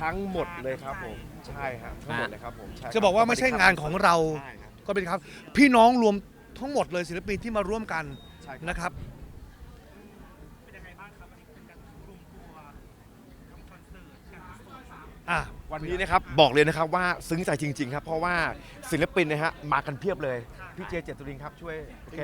ทั้งหมดเลยครับผมใช่ครับทั้งหมดเลยครับผมใช่ครับจะบอกว่าไม่ใช่งานของเรา ใช่ครับก็เป็นครับ พี่น้องรวมทั้งหมดเลยศิลปินที่มาร่วมกันใช่ครับ นะครับ เป็นยังไงบ้างครับวันนี้เป็นการรวมตัวทำคอนเสิร์ตการโชว์สาม อะ วันนี้นะครับบอกเลยนะครับว่าซึ้งใจจริง ๆ ครับ เพราะว่าศิลปินนะฮะมากันเพียบเลย พี่เจเจตุรินครับช่วย โอเค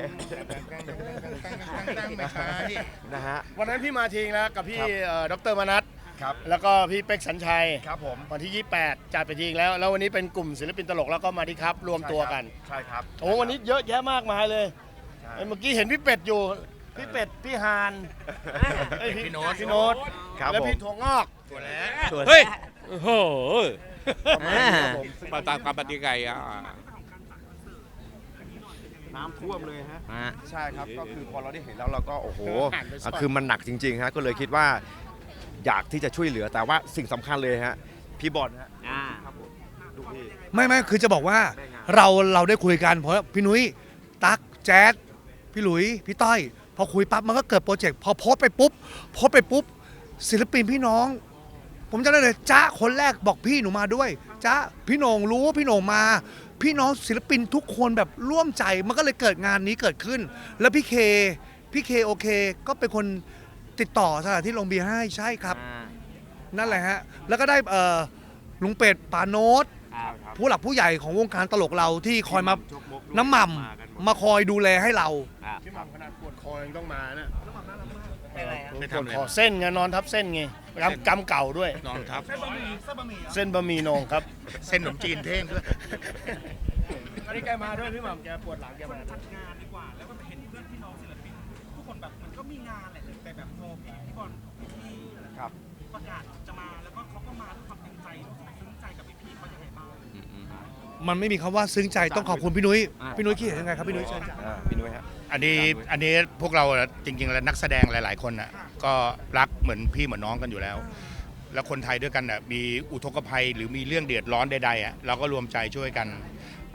นะฮะ วันนั้นพี่มาทิงแล้วกับพี่ครับ เอ่อดรมนัท ครับแล้วก็พี่เป็กสัญชัยครับผมวันที่ 28 จัดไปทิงแล้ว แล้ววันนี้เป็นกลุ่มศิลปินตลกแล้วก็มาที่ครับรวมตัวกันใช่ครับโอ้วันนี้เยอะแยะมากมายเลยใช่เอ้ยเมื่อกี้เห็นพี่เป็ดอยู่ พี่เป็ดพี่ฮานเอ้ยพี่โน้ต พี่โน้ตครับแล้วผมพี่ถั่วงอก เฮ้ยโอ้โหประมาณนี้ครับผมมาตามความปฏิกิริยาน้ำท่วมเลยฮะ อะใช่ครับ ก็คือพอเราได้เห็นแล้วเราก็โอ้โหอ่านไปซ่อนอะคือมันหนักจริงๆฮะก็เลยคิดว่า อยากที่จะช่วยเหลือแต่ว่าสิ่งสำคัญเลยฮะพี่บอลฮะอ่า ครับผมดูพี่ ไม่ไม่คือจะบอกว่าได้งาน เราเราได้คุยกันเพราะพี่นุ้ยตั๊กแจ๊ดพี่หลุย พี่ต้อย พอคุยปั๊บมันก็เกิดโปรเจกต์พอโพสต์ไปปุ๊บโพสต์ไปปุ๊บ ศิลปินพี่น้อง ผมจำได้เลยจ้าคนแรกบอกพี่หนูมาด้วยจ้าพี่โหนงรู้ว่าพี่โหนงมา พี่น้องศิลปินทุกคนแบบร่วมใจมันก็เลยเกิดงานนี้เกิดขึ้น แล้วพี่เคพี่เคโอเค ก็เป็นคน ติดต่อสถานที่ลงเบียร์ให้ใช่ครับ อ่านั่นแหละฮะ แล้วก็ได้เอ่อลุงเป็ดปาโนตครับผู้หลักผู้ใหญ่ของวงการตลกเราที่คอยมาชกมกน้ำหม่ำมาคอยดูแลให้เราพี่หม่ำขนาดปวดคอยังต้องมานะไม่ปทำวดเลยคอเส้นไงนอนทับเส้นไงกำกำเก่าด้วย นอนทับ เส้นบะหมี่โหนงครับ เส้นขนมจีนเท่งด้วยวันนี้แกมาด้วยพี่หม่ำแกปวดหลังแกมา มันไม่มีคำว่าซึ้งใจต้องขอบคุณพี่นุ้ยอ่า พี่นุ้ยคิดเห็นยังไงครับพี่นุ้ยเชิญจ้ะอ่าพี่นุ้ยฮะ อันนี้อันนี้พวกเราจริง ๆ แล้วนักแสดงหลาย ๆ คนน่ะก็รักเหมือนพี่เหมือนน้องกันอยู่แล้ว แล้วคนไทยด้วยกันน่ะมีอุทกภัยหรือมีเรื่องเดือดร้อนใดๆอะเราก็รวมใจช่วยกัน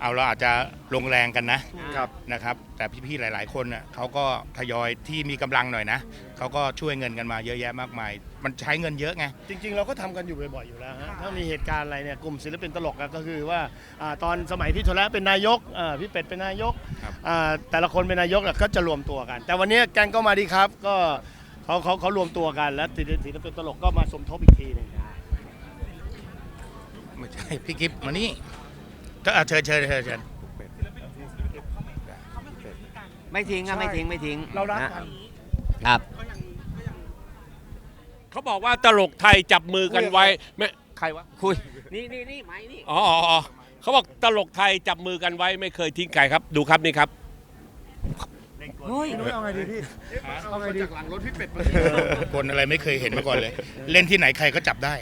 เอาเราอาจจะลงแรงกันนะครับ นะครับ แต่พี่ๆหลาย ๆ คนน่ะเขาก็ทยอยที่มีกำลังหน่อยนะเขาก็ช่วยเงินกันมาเยอะแยะมากมาย มันใช้เงินเยอะไง จริง ๆ เราก็ทำกันอยู่บ่อยๆอยู่แล้วฮะถ้ามีเหตุการณ์อะไรเนี่ยกลุ่มศิลปินตลกอะก็คือว่าอาตอนสมัยพี่โทระเป็นนายกอ่าพี่เป็ดเป็นนายกครับ อ่าแต่ละคนเป็นนายกน่ะก็จะรวมตัวกัน แต่วันนี้แกงก็มาดีครับก็เขาเขาเขารวมตัวกันแล้วศิลศิลปินตลกก็มาสมทบอีกทีหนึง ไม่ใช่พี่กิฟต์มานี่ ก็อะเชิญเชิญเชิญเชิญไม่ทิ้งครับไม่ทิ้งไม่ทิ้งเรารักนะกัน ครับเขาบอกว่าตลกไทยจับมือกันไว้ไม่ใครวะคุยนี่นี่นี่ไม้นี่อ๋ออ๋ออ๋อเขาบอกตลกไทยจับมือกันไว้ไม่เคยทิ้งใครครับ ดูครับนี่ครับ เฮ้ยพี่นุ้ยเอาไงดีพี่เอาไงดีจากหลังรถพี่เป็ดมาคนอะไรไม่เคยเห็นมาก่อนเลย เล่นที่ไหนใครก็จับได้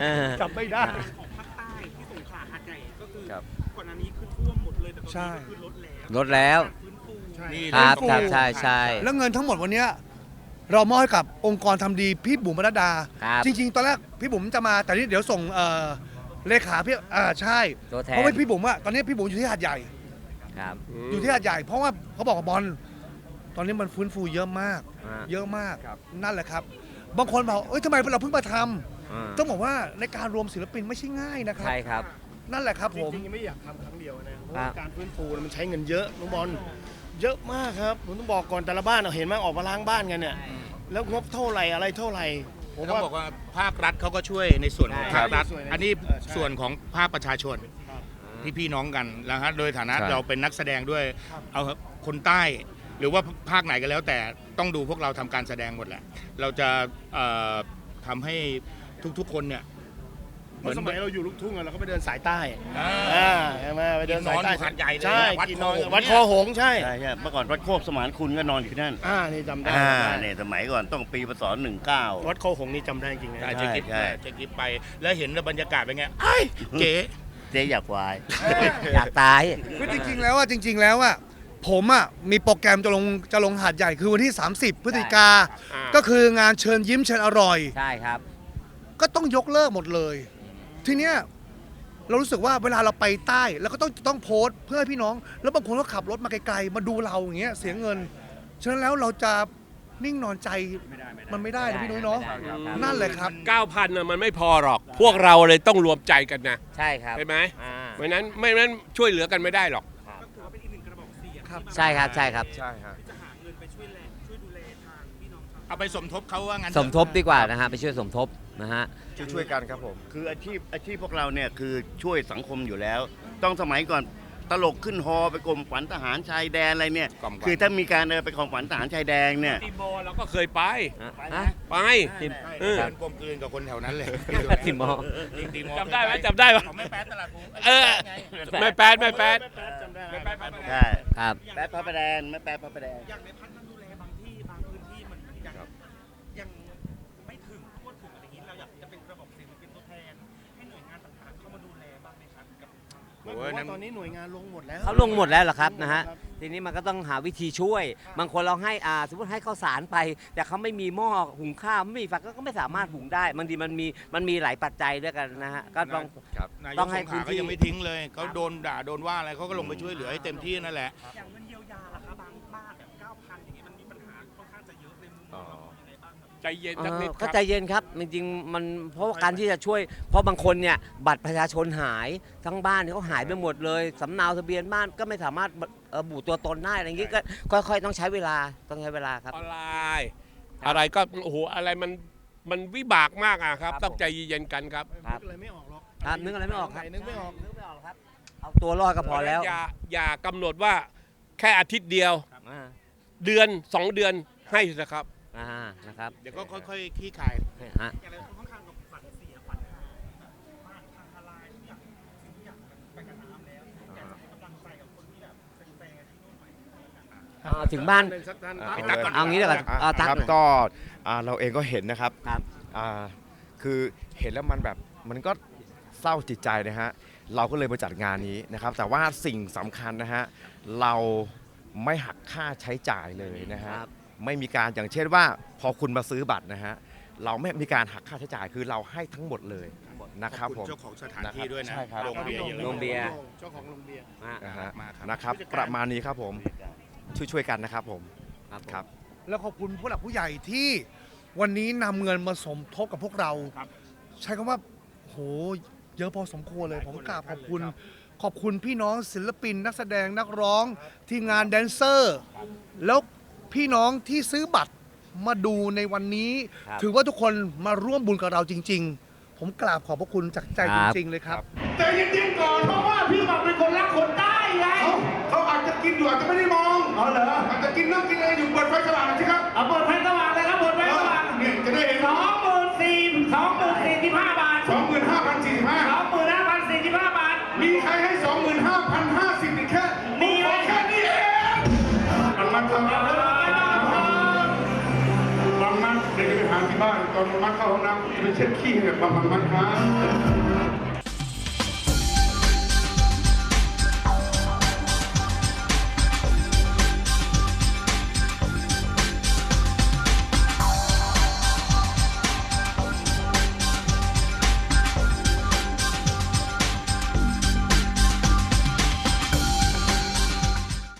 เออจับไม่ได้ ใช่นี้ก็คือลดแล้วลดแล้วฟื้นฟูนี่ครับฟูครับใช่ใช่ แล้วเงินทั้งหมดวันเนี้ยเรามอบให้กับองค์กรทำดีพี่บุ๋มบรรดา ครับจริง ๆ ตอนแรกพี่บุ๋มจะมาแต่นี่เดี๋ยวส่งเอ่อเลขาพี่อ่าใช่ ตัวแทเพนราะว่าพี่บุ๋มอะตอนนี้พี่บุ๋มอยู่ที่หาดใหญ่ ครับ อยู่ที่หาดใหญ่ เพราะว่าเขาบอกว่าบอลตอนนี้มันฟื้นฟูเยอะมาก อ่า เยอะมากครับ นั่นแหละครับ บางคนบอกเอ้ยทำไมเราเพิ่งมาทำอ่าต้องบอกว่าในการรวมศิลปินไม่ใช่ง่ายนะครับ ใช่ครับ นั่นแหละครับจผม ริงๆไม่อยากทำครั้งเดียวนะเพราะครัว่าบการฟื้นฟูมันใช้เงินเยอะน้องบอลเยอะมากครับผมต้องบอกก่อนแต่ละบ้านเราเห็นไหมออกมาล้างบ้านกันเนี่ยแล้วงบเท่าไหร่อะไรเท่าไหร่ผมต้องว่า บอกว่าภาครัฐเขาก็ช่วยในส่วนของใช่ภาครัฐส่วนในอันนี้เออใช่ส่วนของภาคประชาชนที่พี่น้องกันนะฮะโดยฐานะใช่เราเป็นนักแสดงด้วย เอาเถอะคนใต้ หรือว่าภาคไหนก็แล้วแต่ต้องดูพวกเราทำการแสดงหมดแหละ เราจะเอ่อทำให้ทุกๆคนเนี่ย เมื่อสมัยเราอยู่ลูกทุ่งอะเราก็ไปเดินสายใต้อ่าอ่าใช่ไหมไปเดินสายใต้กินนอนอยู่หาดใหญ่เลยใช่วัดกินนอนคอหงส์ วัดคอหงส์ใช่ใช่ใช่เมื่อก่อนวัดโคกสมานคุณก็นอนอยู่ที่นั่น อ่านี่จำได้อ่าจำได้เนี่ยสมัยก่อนต้องปีพศหนึ่งเก้า วัดคอหงส์นี่จำได้จริงนะ ใช่ใช่ เจ๊กิฟใช่เจ๊กิฟไป แล้วเห็นบรรยากาศเป็นไงไอ้ยเก๋ เจ๊อยากวาย อยากตาย คือจริงๆแล้วอะจริง ๆแล้วอะผมอะมีโปรแกรมจะลงจะลงหาดใหญ่คือวันที่ 30 พฤศจิกา อ่า ก็คืองานเชิญยิ้มเชิญอร่อย ใช่ครับ ก็ต้องยกเลิกหมดเลย ทีเนี้ยเรารู้สึกว่าเวลาเราไปใต้แล้วก็ต้องต้องโพสต์เพื่อให้พี่น้อง แล้วบางคนก็ขับรถมาไกลๆมาดูเราอย่างเงี้ยเสียเงิน ฉะนั้นแล้วเราจะนิ่งนอนใจมันไม่ได้นะพี่นุ้ยเนาะไม่ได้ครับนั่นเลยครับ 9,000น่ะมันไม่พอหรอก พวกเราเลยต้องรวมใจกันนะใช่ครับใช่ไหมอ่าไม่นั้นไม่นั้นช่วยเหลือกันไม่ได้หรอกก็ถือว่าเป็นอีกหนึ่งกระบอกเสียงครับใช่ครับใช่ครับ ใช่ฮะ ที่จะหาเงินไปช่วยแลช่วยดูแล เอาไปสมทบเขาว่างั้นสมทบดีกว่านะฮะไปช่วยสมทบนะฮะ ช่วยช่วยกันครับผม คืออาชีพอาชีพพวกเราเนี่ยคือช่วยสังคมอยู่แล้ว ต้องสมัยก่อนตลกขึ้นฮอไปกรมขวัญทหารชายแดนอะไรเนี่ยกล่อมๆคือถ้ามีการเออไปของขวัญทหารชายแดนเนี่ยทีมบอลเราก็เคยไป ฮะ ไปทีมใช่เออเดินกลมกลืนกับคนแถวนั้นเลยทีมบอลทีมจำได้ไหมจำได้ไหมเขาไม่แป๊ดตลาดภูเออ ไม่แปดไม่แปด จำได้ไม่แปดไม่แปดใช่ครับ แป๊ดพระประแดงไม่แป๊ดพระประแดง อย่างในพัฒนาดูแล โอ้เพยราะนั่ว่านตอนนี้หน่วยงานลงหมดแล้วเขาลงหมดแล้วเหรอครับนะฮะครับทีนี้มันก็ต้องหาวิธีช่วย บางคนเราให้อ่าสมมติให้ข้าวสารไป แต่เขาไม่มีหม้อหุงข้าวไม่มีไฟก็ไม่สามารถหุงได้บางทีมันมีมันมีหลายปัจจัยด้วยกันนะฮะก็ต้องนายต้กองสให้งขพื้ลานก็ที่ยังไม่ทิ้งเลยเขาโดนด่าโดนว่าอะไรเขาก็ลงไปช่วยเหลือให้เต็มที่นั่นแหละ อย่างเงิน ใจเย็นเอ่สักนิดอคก็รับใจเย็นครับจริงๆมันเพราะว่าการที่จะช่วย เพราะบางคนเนี่ยบัตรประชาชนหายทั้งบ้านเขาหายไปหมดเลยสำเนาทะเบียนบ้านก็ไม่สามารถเอ่อบุตัวตนได้อะไรอย่างงี้ก็ค่อย ๆ ต้องใช้เวลาต้องใช้เวลาครับ ออนไลน์อะไรก็โอ้โหอะไรมันมันวิบากมากอะครับ ครับต้องใจเย็นๆกันครับครับ นึกอะไรไม่ออกหรอกครับนึกอะไรไม่ออกครับนึกไม่ออก นึกไม่ออกครับเอาตัวรอดก็พอแล้วอย่าอย่ากำหนดว่าแค่อาทิตย์เดียว อ่าเดือนสองเดือนให้นะครับ อ่านะครับเดี๋ยวก็ค่อยๆขี้คายฮะ อย่างไรคนค่อนข้างกับฝันเสียฝันหายแบบบ้านพังทลายทุกอย่างสิ่งทุกอย่างมันไปกับน้ำแล้วอยากจะให้กำลังใจกับคนที่แบบเป็นแฟนที่นู่นหน่อยเอาถึงบ้านสักท่านอะตั๊กก่อนเอางี้ดีกว่าอะเอาตั๊กครับหน่อยก็อ่าเราเองก็เห็นนะครับครับ อ่าคือเห็นแล้วมันแบบมันก็เศร้าจิตใจนะฮะเราก็เลยมาจัดงานนี้นะครับ แต่ว่าสิ่งสำคัญนะฮะเราไม่หักค่าใช้จ่ายเลยนะฮะครับ ไม่มีการอย่างเช่นว่า พอคุณมาซื้อบัตรนะฮะเราไม่มีการหักค่าใช้จ่ายคือเราให้ทั้งหมดเลยนะครับขอบผคุณมเจ้าของสถานที่ด้วยนะใช่ครับ โรงเบียร์อย่าลืโรมงเบียร์ เจ้าของโรงเบียร์ฮะนะฮะมาครับนะครับ ประมาณนี้ครับผม ช่วยๆกันนะครับผมครับผม ครับ แล้วขอบคุณผู้หลักผู้ใหญ่ที่วันนี้นำเงินมาสมทบกับพวกเรา ครับใช้คำว่าโหเยอะพอสมควรเลย ผมกราบขอบคุณ ขอบคุณพี่น้องศิลปินนักแสดงนักร้องทีมงานแดนเซอร์ แล้ว พี่น้องที่ซื้อบัตรมาดูในวันนี้ ครับถือว่าทุกคนมาร่วมบุญกับเราจริง ๆ ผมกราบขอบพระคุณจากใจคจรับ ริง ๆ เลยครับ ใจเย็นๆก่อนเพราะว่า มันเดี๋ยวจะไปหาที่บ้านตอนมันเข้าห้องน้ำไปเช็ดขี้ให้กับบางมันครับ